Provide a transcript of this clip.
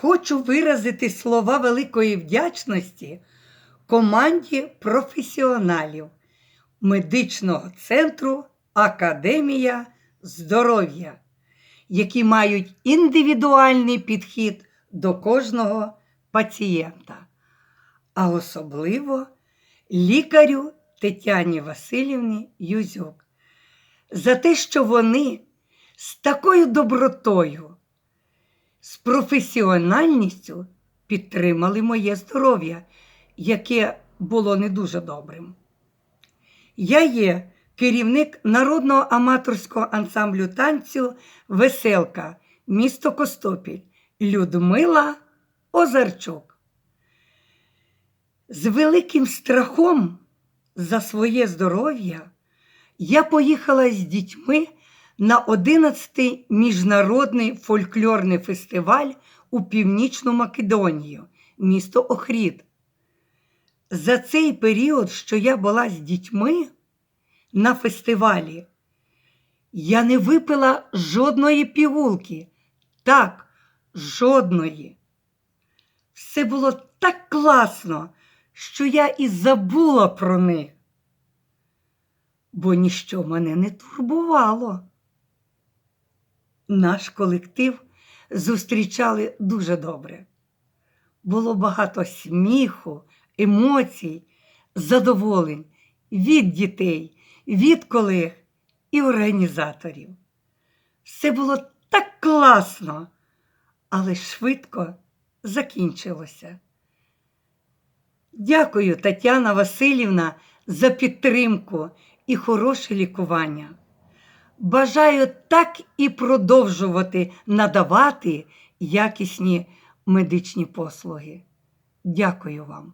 хочу виразити слова великої вдячності команді професіоналів медичного центру Академія здоров'я, які мають індивідуальний підхід до кожного пацієнта, а особливо лікарю Тетяні Васильівні Юзюк. За те, що вони з такою добротою, з професіональністю підтримали моє здоров'я, яке було не дуже добрим. Я є керівник народного аматорського ансамблю танцю Веселка, місто Костопіль Людмила Озарчук. З великим страхом за своє здоров'я я поїхала з дітьми на 11-й міжнародний фольклорний фестиваль у Північну Македонію, місто Охрід. За цей період, що я була з дітьми на фестивалі, я не випила жодної пігулки. Так, жодної. Все було так класно, що я і забула про них. Бо ніщо мене не турбувало. Наш колектив зустрічали дуже добре. Було багато сміху, емоцій, задоволень від дітей, від колег і організаторів. Все було так класно, але швидко закінчилося. Дякую, Тетяна Васильівна, за підтримку і хороше лікування. Бажаю так і продовжувати надавати якісні медичні послуги. Дякую вам.